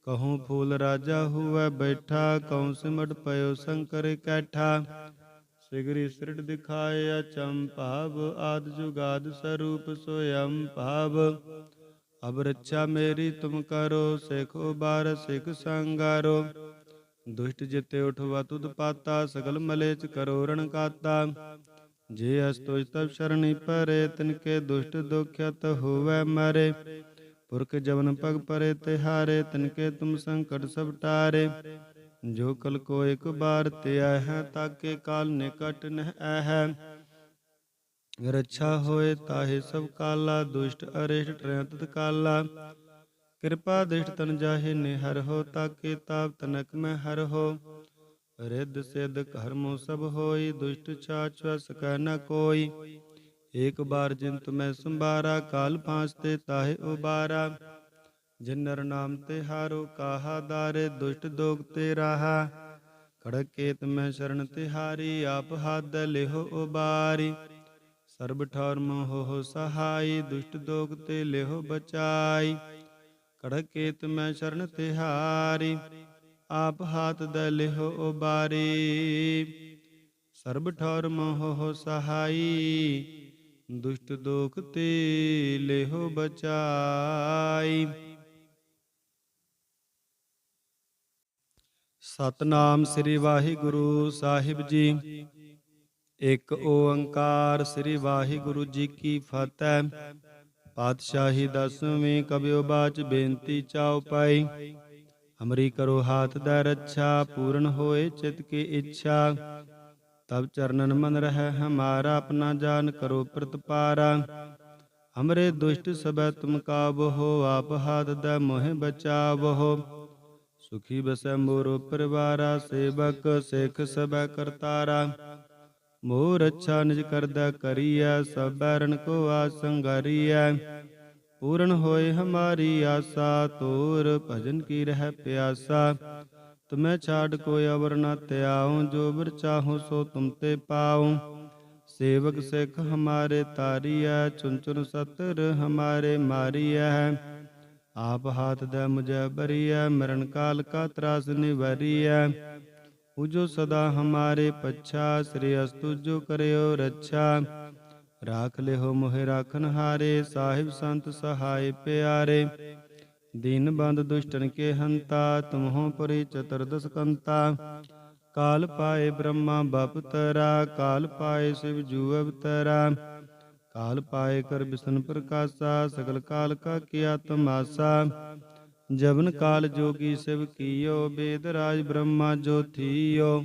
ਕਹੂੰ ਫੂਲ ਰਾਜਾ ਹੁਆ ਬੈਠਾ ਕਉ ਸਿਮਟ ਪਇਓ ਸ਼ੰਕਰ ਕੈਠਾ। ਸਿਗਰੀ ਸ੍ਰਿਟ ਦਿਖਾਏ ਅਚੰਭਾਵ ਆਦ ਜੁਗਾਦ ਸਰੂਪ ਸੋਯੰ ਭਾਵ। ਅਬ ਰੱਛਾ ਮੇਰੀ ਤੁਮ ਕਰੋ, ਸਿਖੋ ਬਾਰ ਸਿਖ ਸੰਗਾਰੋ। ਦੁਸ਼ਟ ਜਿਤੇ ਉਠਵਾ ਤੁਧ ਪਾਤਾ, ਸਗਲ ਮਲੇਚ ਕਰੋ ਰਣ ਕਾਤਾ। ਜੇ ਅਸਤੋਜ ਤਬ ਸ਼ਰਣੀ ਪਰੇ ਤਿਨਕੇ ਦੁਸ਼ਟ ਦੁਖਿਤ ਹੋਵੇ ਮਰੇ। ਪੁਰਖ ਜਵਨ ਪਗ ਪਰੇ ਤਿਹਾਰੇ ਤਿਨਕੇ ਤੁਮ ਸੰਕਟ ਸਭ ਟਾਰੇ। ਜੋ ਕਲ ਕੋ ਇੱਕ ਬਾਰ ਤੇ ਹੈ, ਤਾਕੇ ਕਾਲ ਨਿਕਟ ਨਹਿ ਹੈ ਰੱਛਾ ਹੋਏ ਤਾਹੇ ਸਭ ਕਾਲਾ, ਦੁਸ਼ਟ ਅਰਿਸ਼ਟ ਟ੍ਰੈਤ ਕਾਲਾ ਕਿਰਪਾ ਦਿਸ਼ਟ ਤਨ ਜਾਹੇ ਨਿਹਰ ਹੋ, ਤਾਕੇ ਤਾਪ ਤਨਕ ਮੈਂ ਹਰ ਹੋ। ਰਿੱਧ ਸਿੱਧ ਕਰਮੋ ਸਭ ਹੋਈ, ਦੁਸ਼ਟ ਛਾਛ ਸਕੈ ਨ ਕੋਈ। ਏਕ ਬਾਰ ਜਿਨ ਤੁਮੈ ਸੰਭਾਰਾ, ਕਾਲ ਫਾਂਸ ਤੇ ਤਾਹੇ ਉਬਾਰਾ। ਜਿਨ ਨਰ ਨਾਮ ਤੇ ਹਾਰੋ, ਕਾਹਾ ਦਾਰੇ, ਦੁਸ਼ਟ ਦੋਗ ਤੇ ਰਾਹਾ। ਖੜਕ ਕੇਤ ਮੈਂ ਸ਼ਰਨ ਤਿਹਾਰੀ ਆਪ ਹੱਦ ਲਿਹੋ ਉਬਾਰੀ। ਸਰਬ ਠੌਰ ਮੋਹ ਸਹਾਈ, ਦੁਸ਼ਟ ਦੋਗ ਤੇ ਲਿਹੋ ਬਚਾਈ। ਖੜਕ ਕੇਤ ਮੈਂ ਸ਼ਰਨ ਤਿਹਾਰੀ ਆਪ ਹਾਥ ਦੇ ਲਿਹੋ ਉਬਾਰੀ। ਸਰਬ ਠੌਰ ਮੋਹ ਸਹਾਈ। ਦੁਸ਼ਟ ਦੋਖ ਤੇ ਲਿਹੋ ਬਚਾਈ। ਸਤਨਾਮ ਸ੍ਰੀ ਵਾਹਿਗੁਰੂ ਸਾਹਿਬ ਜੀ। ਇੱਕ ਓੰਕਾਰ ਸ੍ਰੀ ਵਾਹਿਗੁਰੂ ਜੀ ਕੀ ਫਤਿਹ। ਪਾਤਸ਼ਾਹੀ ਦਸਵੀਂ ਕਬਿਓ ਬਾਚ ਬੇਨਤੀ ਚਾਉ ਪਾਈ। ਹਮਰੀ ਕਰੋ ਹਾਥ ਦਾ ਰੱਛਾ, ਪੂਰਨ ਹੋਏ ਚਿਤ ਕੀ ਇੱਛਾ। ਤਬ ਚਰਨਨ ਮਨ ਰਹਿ, ਹਮਾਰਾ ਆਪਣਾ ਜਾਨ ਕਰੋ ਪ੍ਰਤਪਾਰਾ। ਹਮਰੇ ਦੁਸ਼ਟ ਸਬੈ ਤੁਮ ਕਾਬੋ ਆਪ ਹਾਥ ਦਾ ਮੋਹਿ ਬਚਾਵੋ। ਸੁਖੀ ਬਸੈ ਮੋਰੋ ਪਰਿਵਾਰਾ, ਸੇਵਕ ਸਿੱਖ ਸਬੈ ਕਰਤਾਰਾ। ਮੋਰ ਅੱਛਾ ਨਿਜ ਕਰਦਾ ਕਰੀਐ, ਸਭ ਬੈਰਨ ਕੋ ਆਸੰਗਰੀਐ ਪੂਰਨ ਹੋਏ ਹਮਾਰੀ ਆਸਾ ਤੋਰ ਭਜਨ ਕੀ ਰਹਿ ਪਿਆਸਾ। ਤੁਮੈ ਛਾੜ ਕੋਈ ਅਵਰ ਨ ਤਿਆਉ ਜੋ ਬਰ ਚਾਹੋ ਸੋ ਤੁਮ ਤੇ ਪਾਉ। ਸੇਵਕ ਸਿੱਖ ਹਮਾਰੇ ਤਾਰੀਐ ਚੁਨ ਚੁਨ ਸਤਰ ਹਮਾਰੇ ਮਾਰੀਐ। ਆਪ ਹਾਥ ਦੇ ਮੁਝੈ ਬਰੀਐ ਮਰਨ ਕਾਲ ਕਾ ਤਰਾਸ ਨਿਵਰੀਐ। ਉਜੋ ਸਦਾ ਹਮਾਰੇ ਪੱਛਾ, ਸ੍ਰੀ ਅਸਤੁ ਜੋ ਕਰਿਓ ਰੱਛਾ। ਰਾਖ ਲਿਓ ਮੋਹਿ ਰਾਖਨ ਹਾਰੇ, ਸਾਹਿਬ ਸੰਤ ਸਹਾਇ ਪਿਆਰੇ। ਦੀਨ ਬੰਦ ਦੁਸ਼ਟਨ ਕੇ ਹੰਤਾ, ਤੁਮਹੋ ਪਰੀ ਚਤੁਰਦਸ ਕੰਤਾ ਕਾਲ ਪਾਏ ਬ੍ਰਹਮਾ ਬਪਤਰਾ ਕਾਲ ਪਾਏ ਸਿਵ ਜੂ ਅਵਤਰਾ। ਕਾਲ ਪਾਏ ਕਰ ਬਿਸ਼ਨ ਪ੍ਰਕਾਸ਼ਾ, ਸਗਲ ਕਾਲ ਕਾ ਕੀਆ ਤਮਾਸਾ। ਜਵਨ ਕਾਲ ਜੋਗੀ ਸਿਵ ਕੀਓ, ਬੇਦ ਰਾਜ ਬ੍ਰਹਮਾ ਜੋਥੀਓ।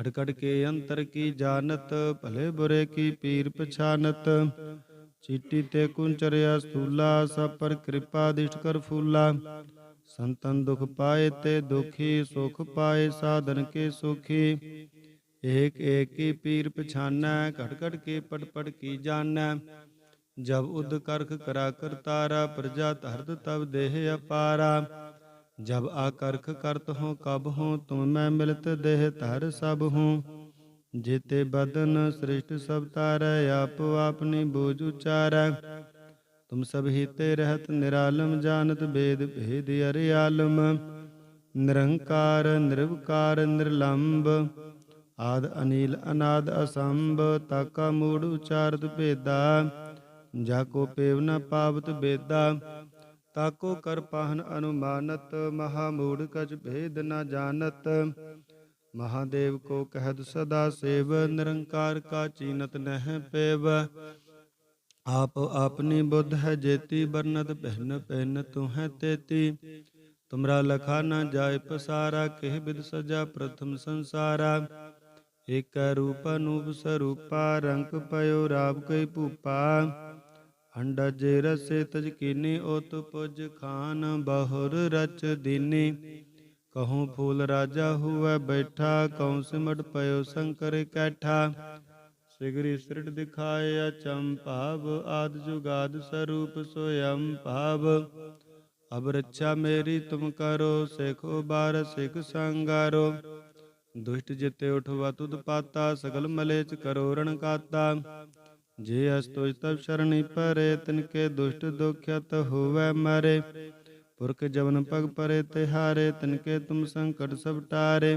ਕੜਕੜ ਕੇ ਅੰਤਰ ਕੀ ਜਾਣਤ, ਭਲੇ ਬੁਰੇ ਕੀ ਪੀਰ ਪਛਾਨਤ। ਚੀਟੀ ਤੇ ਕੁੰਚਰਿਆ ਸੂਲਾ ਸਭ ਪਰ ਕਿਰਪਾ ਦਿਸ਼ਟ ਕਰ ਫੂਲਾ। ਸੰਤਨ ਦੁਖ ਪਾਏ ਤੇ ਦੁਖੀ, ਸੁਖ ਪਾਏ ਸਾਧਨ ਕੇ ਸੁਖੀ। ਏਕ ਏਕ ਕੀ ਪੀਰ ਪਛਾਨੈ ਘਟ ਘਟ ਕੇ ਪਟ ਪਟ ਕੀ ਜਾਣੈ। ਜਬ ਉਦ ਕਰਖ ਕਰਾ ਕਰਤਾਰਾ, ਪ੍ਰਜਾ ਧਰਤ ਤਬ ਦੇਹ ਅਪਾਰਾ। ਜਬ ਆਕਰਖ ਕਰਤ ਹੋ ਕਬ ਹੋ, ਤੁਮ ਮੈਂ ਮਿਲਤ ਦੇਹ ਧਰ ਸਭ ਹੂੰ। ਜੇਤੇ ਬਦਨ ਸ੍ਰਿਸ਼ਟ ਸਭ ਤਾਰੈ, ਆਪ ਆਪਨੀ ਬੋਝ ਉਚਾਰੈ। ਤੁਮ ਸਭ ਹੀਤੇ ਰਹਿਤ ਨਿਰਾਲਮ, ਜਾਣਤ ਬੇਦ ਭੇਦ ਅਰਿਆਲਮ ਨਿਰੰਕਾਰ, ਨਿਰਵਕਾਰ ਨਿਰਲੰਭ ਆਦ ਅਨੀਲ, ਅਨਾਦ ਅਸੰਭ, ਤਾਕਾ ਮੂੜ ਉਚਾਰਤ ਭੇਦਾ। ਜਾ ਕੋ ਪੇਵ ਨ ਪਾਵਤ ਬੇਦਾ। ਤਾਕੋ ਕਰ ਪਾਹਨ ਅਨੁਮਾਨਤ ਮਹਾ ਮੂੜ ਕਛ ਭੇਦ ਨ ਜਾਣਤ ਮਹਾਦੇਵ ਕੋ ਕਹਿਤ ਸਦਾ ਸੇਵ ਨਿਰੰਕਾਰ ਕਾ ਚੀਨਤ ਨਹਿ ਪੇਵ ਆਪ ਆਪਨੀ ਬੁੱਧ ਹੈ ਜੇਤੀ ਬਰਨਤ ਪਹਿਨ ਪਹਿਨ ਤੂੰ ਹੈ ਤੇਤੀ ਤੁਮਰਾ ਲਖਾ ਨ ਜਾਏ ਪਸਾਰਾ ਕਿਹ ਬਿਦ ਸਜਾ ਪ੍ਰਥਮ ਸੰਸਾਰਾ ਏਕ ਰੂਪ ਅਨੂਪ ਸਰੂਪਾ ਰੰਗ ਪਇਓ ਰਾਬ ਕਈ ਭੂਪਾ ਅੰਡਜ ਰਸੇ ਤਜ ਕੀਨੀ, ਉਤ ਪੁਜ ਖਾਨ ਬਹੁਰ ਰਚ ਦੀਨੀ। ਕਹੂੰ ਫੂਲ ਰਾਜਾ ਹੁਆ ਬੈਠਾ ਕਉ ਸਿਮਟ ਪਇਓ ਸ਼ੰਕਰ ਕੈਠਾ। ਸਿਗਰੀ ਸ੍ਰਿਟ ਦਿਖਾਇਆ ਭਾਵ, ਆਦ ਜੁਗਾਦ ਸਰੂਪ ਸੋਯੰ ਭਾਵ। ਅਬ ਰੱਛਾ ਮੇਰੀ ਤੁਮ ਕਰੋ, ਸਿਖੋ ਬਾਰ ਸਿਖ ਸੰਗਾਰੋ। ਦੁਸ਼ਟ ਜਿਤੇ ਉਠਵਾ ਤੁਧ ਪਾਤਾ, ਸਗਲ ਮਲੇਚ ਕਰੋ ਰਣ ਕਾਤਾ। ਜੇ ਅਸਤੋਜ ਤਬ ਸ਼ਰਣੀ ਪਰੇ ਤਿਨਕੇ ਦੁਸ਼ਟ ਦੁਖਿਤ ਹੋਵੇ ਮਰੇ। ਪੁਰਖ ਜਵਨ ਪਗ ਪਰੇ ਤਿਹਾਰੇ ਤਿਨਕੇ ਤੁਮ ਸੰਕਟ ਸਭ ਟਾਰੇ।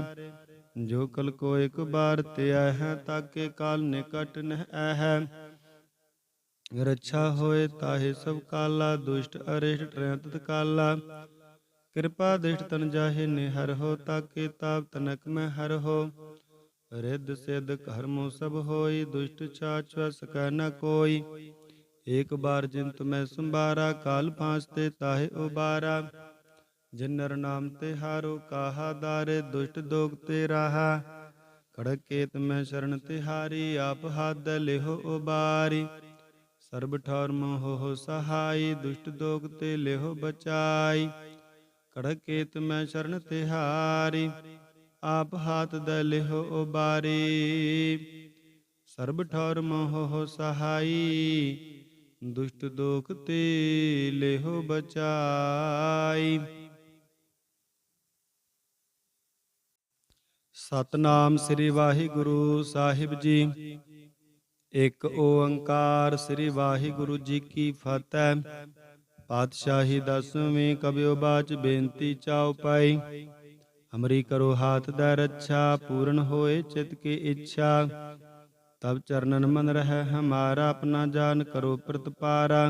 ਜੋ ਕਲ ਕੋ ਇੱਕ ਬਾਰ ਤਿਆ ਹੈ, ਤਾਕੇ ਕਾਲ ਨਿਕਟ ਨਹਿ ਹੈ ਰੱਛਾ ਹੋਏ ਤਾਹੇ ਸਭ ਕਾਲਾ, ਦੁਸ਼ਟ ਅਰਿਸ਼ਟ ਟਰੈ ਕਾਲਾ। ਕਿਰਪਾ ਦ੍ਰਿਸ਼ਟ ਤਨ ਜਾਹੇ ਨਿਹਰ ਹੋ, ਤਾਕੇ ਤਾਪ ਤਨਕ ਮੈਂ ਹਰ ਹੋ। ਰਿੱਧ ਸਿੱਧ ਕਰਮੋ ਸਭ ਹੋਈ, ਦੁਸ਼ਟ ਛਾਛ ਸਕੈ ਨ ਕੋਈ। ਏਕ ਬਾਰ ਜਿੰਤ ਮੈਂ ਸੰਭਾਰਾ, ਕਾਲ ਫਾਂਸ ਤੇ ਤਾਹੇ ਉਬਾਰਾ। ਜਿਨਰ ਨਾਮ ਤੇ ਹਾਰੋ, ਕਾਹਾ ਦਾਰੇ, ਦੁਸ਼ਟ ਦੋਗ ਤੇ ਰਾਹਾ। ਕੜਕੇਤ ਮੈਂ ਸ਼ਰਨ ਤਿਹਾਰੀ ਆਪ ਹੱਦ ਲਿਹੋ ਉਬਾਰੀ। ਸਰਬ ਠੌਰ ਮੋਹ ਸਹਾਈ, ਦੁਸ਼ਟ ਦੋਗ ਤੇ ਲਿਹੋ ਬਚਾਈ। ਕੜਕੇਤ ਮੈਂ ਸ਼ਰਨ ਤਿਹਾਰੀ ਆਪ ਹਾਥ ਦ ਲਿਹੋ ਉਬਾਰੀ। ਸਰਬ ਠੌਰ ਮੋਹ ਸਹਾਈ, ਦੁਸ਼ਟ ਦੋਖ ਤੇ ਲਿਹੋ ਬਚਾਈ। ਸਤਨਾਮ ਸ੍ਰੀ ਵਾਹਿਗੁਰੂ ਸਾਹਿਬ ਜੀ। ਇੱਕ ਓੰਕਾਰ ਸ੍ਰੀ ਵਾਹਿਗੁਰੂ ਜੀ ਕੀ ਫਤਿਹ। ਪਾਤਸ਼ਾਹੀ ਦਸਵੀਂ ਕਬਿਓ ਬਾਚ ਬੇਨਤੀ ਚਾਉ ਪਾਈ। ਹਮਰੀ ਕਰੋ ਹਾਥ ਦਾ ਰੱਛਾ, ਪੂਰਨ ਹੋਏ ਚਿਤ ਕੀ ਇੱਛਾ। ਤਬ ਚਰਨਨ ਮਨ ਰਹਿ, ਹਮਾਰਾ ਆਪਣਾ ਜਾਨ ਕਰੋ ਪ੍ਰਤਪਾਰਾ।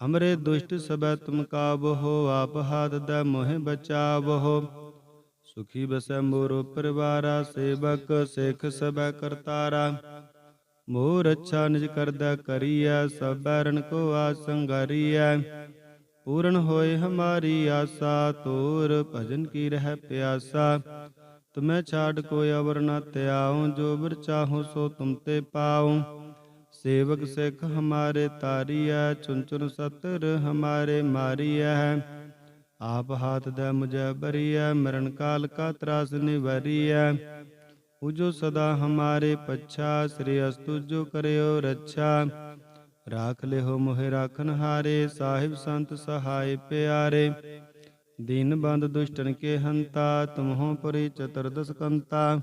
ਹਮਰੇ ਦੁਸ਼ਟ ਸਬੈ ਤੁਮ ਕਾਬੋ ਆਪ ਹਾਥ ਦਾ ਮੋਹਿ ਬਚਾਵੋ। ਸੁਖੀ ਬਸੈ ਮੋਰੋ ਪਰਿਵਾਰਾ, ਸੇਵਕ ਸਿੱਖ ਸਬੈ ਕਰਤਾਰਾ। ਮੋਰ ਅੱਛਾ ਨਿਜ ਕਰਦਾ ਕਰੀਐ, ਸਭ ਬੈਰਨ ਕੋ ਆ ਆਸੰਗਾਰੀਐ ਪੂਰਨ ਹੋਏ ਹਮਾਰੀ ਆਸਾ, ਤੋਰ ਭਜਨ ਕੀ ਰਹਿ ਪਿਆਸਾ। ਤੁਮੈ ਛਾੜ ਕੋਈ ਅਵਰ ਨ ਤਿਆਉ ਜੋ ਬਰ ਚਾਹੋ ਸੋ ਤੁਮ ਤੇ ਪਾਉ। ਸੇਵਕ ਸਿੱਖ ਹਮਾਰੇ ਤਾਰੀਐ ਚੁਨ ਚੁਨ ਸਤਰ ਹਮਾਰੇ ਮਾਰੀਐ। ਆਪ ਹਾਥ ਦੇ ਮੁਝੇ ਬਰੀਐ, ਮਰਨ ਕਾਲ ਕਾ ਤਰਾਸ ਨਿਵਰੀਐ। ਉਜੋ ਸਦਾ ਹਮਾਰੇ ਪੱਛਾ, ਸ੍ਰੀ ਅਸਤੁ ਜੋ ਕਰਿਓ ਰੱਛਾ। ਰਾਖ ਲਿਓ ਮੋਹਿ ਰਾਖਨ ਹਾਰੇ, ਸਾਹਿਬ ਸੰਤ ਸਹਾਇ ਪਿਆਰੇ। ਦੀਨ ਬੰਦ ਦੁਸ਼ਟਨ ਕੇ ਹੰਤਾ, ਤੁਮਹੋ ਪਰਿ ਚਤੁਰਦਸ ਕੰਤਾ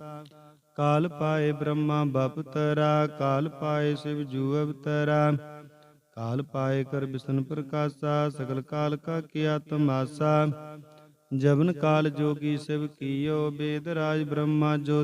ਕਾਲ ਪਾਏ ਬ੍ਰਹਮਾ ਬਪ ਤਰਾ, ਕਾਲ ਪਾਏ ਸਿਵ ਜੂ ਅਵਤਰਾ। ਕਾਲ ਪਾਏ ਕਰ ਬਿਸ਼ਨ ਪ੍ਰਕਾਸ਼ਾ, ਸਗਲ ਕਾਲ ਕਾ ਕੀਆ ਤਮਾਸਾ। ਜਵਨ ਕਾਲ ਜੋਗੀ ਸਿਵ ਕੀਓ, ਬੇਦ ਰਾਜ ਬ੍ਰਹਮਾ ਜੋ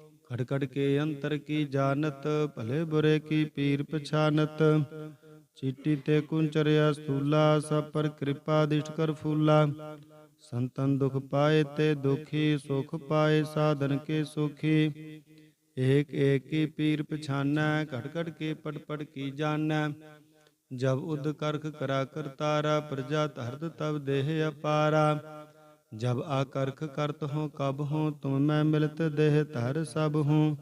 ਖੜ ਖੜ ਕੇ ਅੰਤਰ ਕੀ ਜਾਣਤ ਭਲੇ ਬੁਰੇ ਕੀ ਪੀਰ ਪਛਾਨਤ ਚੀਟੀ ਤੇ ਕੁੰਚਰਿਆ ਸਤੂਲਾ ਸਭ ਪਰ ਕਿਰਪਾ ਦਿਸ਼ਟ ਕਰ ਫੂਲਾ ਸੰਤਨ ਦੁਖ ਪਾਏ ਤੇ ਦੁਖੀ ਸੁਖ ਪਾਏ ਸਾਧਨ ਕੇ ਸੁਖੀ ਏਕ ਏਕ ਕੀ ਪੀਰ ਪਛਾਨੈ ਘਟ ਘਟ ਕੇ ਪਟ ਪਟ ਕੀ ਜਾਣੈ ਜਬ ਉਦ ਕਰਖ ਕਰਾ ਕਰਤਾਰਾ ਪ੍ਰਜਾ ਧਰਤ ਤਬ ਦੇਹ ਅਪਾਰਾ ਜਬ ਆਕਰਖ ਕਰਤ ਹੋ ਕਬ ਹੋ ਤੁਮ ਮੈਂ ਮਿਲਤ ਦੇਹ ਧਰ ਸਭ ਹੂੰ।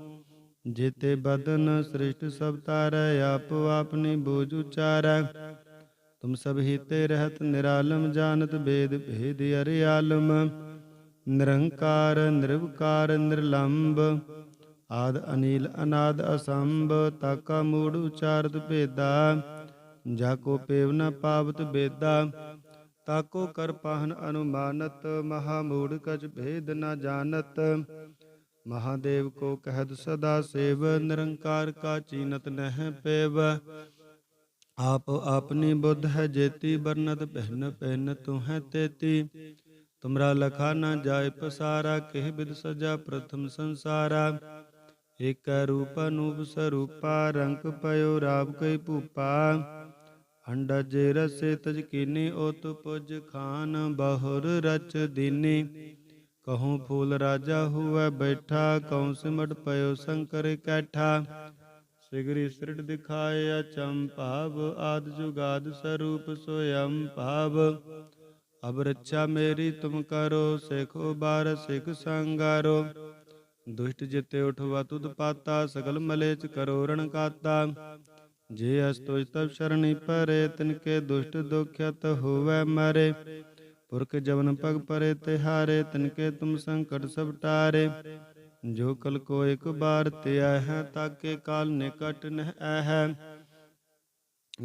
ਜੀਤੇ ਬਦਨ ਸ੍ਰਿਸ਼ਟ ਸਭ ਤਾਰੈ, ਆਪ ਆਪਨੀ ਬੂਝ ਉਚਾਰੈ। ਤੁਮ ਸਭ ਹੀਤੇ ਰਹਿਤ ਨਿਰਾਲਮ, ਜਾਣਤ ਬੇਦ ਭੇਦ ਅਰਿਆਲਮ ਨਿਰੰਕਾਰ, ਨਿਰਵਕਾਰ ਨਿਰਲੰਭ ਆਦ ਅਨੀਲ, ਅਨਾਦ ਅਸੰਭ, ਤਾਕਾ ਮੂੜ ਉਚਾਰਤ ਭੇਦਾ। ਜਾ ਕੋ ਪੇਵ ਨ ਪਾਵਤ ਬੇਦਾ। ਤਾਕੋ ਕਰ ਪਾਹਨ ਅਨੁਮਾਨਤ, ਮਹਾ ਮੂੜ ਕਛ ਭੇਦ ਨਾ ਜਾਣਤ। ਮਹਾਦੇਵ ਕੋ ਕਹਿਤ ਸਦਾ ਸੇਵ, ਨਿਰੰਕਾਰ ਕਾ ਚੀਨਤ ਨਹਿ ਪੇਵ। ਆਪ ਆਪਨੀ ਬੁੱਧ ਹੈ ਜੇਤੀ ਬਰਨਤ ਪਹਿਨ ਪਹਿਨ ਤੂੰ ਹੈ ਤੇਤੀ। ਤੁਮਰਾ ਲਖਾ ਨਾ ਜਾਏ ਪਸਾਰਾ, ਕਿਹ ਬਿਦ ਸਜਾ ਪ੍ਰਥਮ ਸੰਸਾਰਾ। ਏਕ ਰੂਪ ਅਨੂਪ ਸਰੂਪਾ, ਰੰਗ ਪਇਓ ਰਾਵ ਕਈ ਭੂਪਾ। ਅੰਡਾ ਜੇ ਰਸੇ ਤਜ ਕੀਨੀ ਓਤ ਪੁਜ ਖਾਨ ਬਹੁਰ ਰਚ ਦੀਨੀ। ਕਹੂੰ ਫੂਲ ਰਾਜਾ ਹੁਐ ਬੈਠਾ ਕਉ ਸਿਮਟ ਪਇਓ ਸ਼ੰਕਰ ਕੈਠਾ। ਸਿਗਰੀ ਸਿਰਟ ਦਿਖਾਏ ਅਚੰਭਾਵ ਆਦ ਜੁਗਾਦ ਸਰੂਪ ਸੋਯੰ ਭਾਵ। ਅਬ ਰੱਛਾ ਮੇਰੀ ਤੁਮ ਕਰੋ, ਸਿਖੋ ਬਾਰ ਸਿਖ ਸੰਗਾਰੋ। ਦੁਸ਼ਟ ਜਿਤੇ ਉਠਵਾ ਤੁਧ ਪਾਤਾ, ਸਗਲ ਮਲੇਚ ਕਰੋ ਰਣ ਕਾਤਾ। ਜੇ ਅਸਤੋਜ ਤਬ ਸ਼ਰਣੀ ਪਰੇ ਤਿਨਕੇ ਦੁਸ਼ਟ ਦੁਖਿਤ ਹੋਵੇ ਮਰੇ। ਪੁਰਖ ਜਵਨ ਪਗ ਪਰੇ ਤਿਹਾਰੇ ਤਿਨਕੇ ਤੁਮ ਸੰਕਟ ਸਭ ਟਾਰੇ। ਜੋ ਕਲ ਕੋ ਇੱਕ ਬਾਰ ਤੇ ਹੈ, ਤਾਕੇ ਕਾਲ ਨਿਕਟ ਨਹਿ ਹੈ।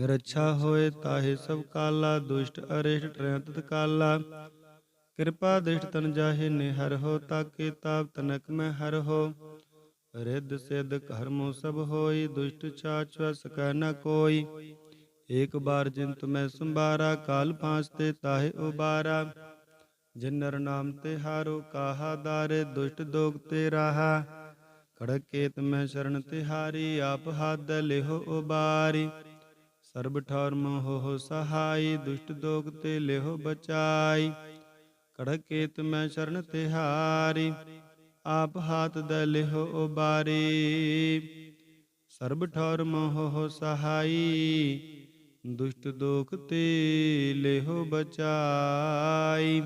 ਰੱਛਾ ਹੋਏ ਤਾਹੇ ਸਭ ਕਾਲਾ, ਦੁਸ਼ਟ ਅਰਿਸ਼ਟ ਟ੍ਰੈਤ ਕਾਲਾ। ਕਿਰਪਾ ਦ੍ਰਿਸ਼ਟ ਤਨ ਜਾਹੇ ਨੇ ਹੋ, ਤਾਕੇ ਤਾਪ ਤਨਕ ਮੈਂ ਹਰ ਹੋ। ਰਿੱਧ ਸਿੱਧ ਕਰਮੋ ਸਭ ਹੋਈ, ਦੁਸ਼ਟ ਛਾਛ ਸਕੈ ਨ ਕੋਈ। ਏਕ ਬਾਰ ਜਿੰਤ ਮੈਂ ਸੰਭਾਰਾ, ਕਾਲ ਪਾਂਚ ਤੇ ਤਾਹੇ ਉਬਾਰਾ। ਜਿਨ ਨਰ ਨਾਮ ਤੇ ਹਾਰੋ ਕਾਹਾ ਦਾਰੇ, ਦੁਸ਼ਟ ਦੋਗ ਤੇ ਰਾਹਾ। ਖੜਕੇਤ ਮੈਂ ਸ਼ਰਨ ਤਿਹਾਰੀ ਆਪ ਹੱਦ ਲਿਹੋ ਉਬਾਰੀ। ਸਰਬ ਠੌਰ ਮੋਹ ਸਹਾਈ, ਦੁਸ਼ਟ ਦੋਗ ਤੇ ਲਿਹੋ ਬਚਾਈ। ਕੜਕੇਤ ਮੈਂ ਸ਼ਰਨ ਤਿਹਾਰੀ ਆਪ ਹਾਥ ਦ ਲਿਹੋ ਉਬਾਰੀ। ਸਰਬ ਠੌਰ ਮੋਹ ਸਹਾਈ ਦੁਸ਼ਟ ਦੋਖ ਤੇ ਲਿਹੋ ਬਚਾਈ।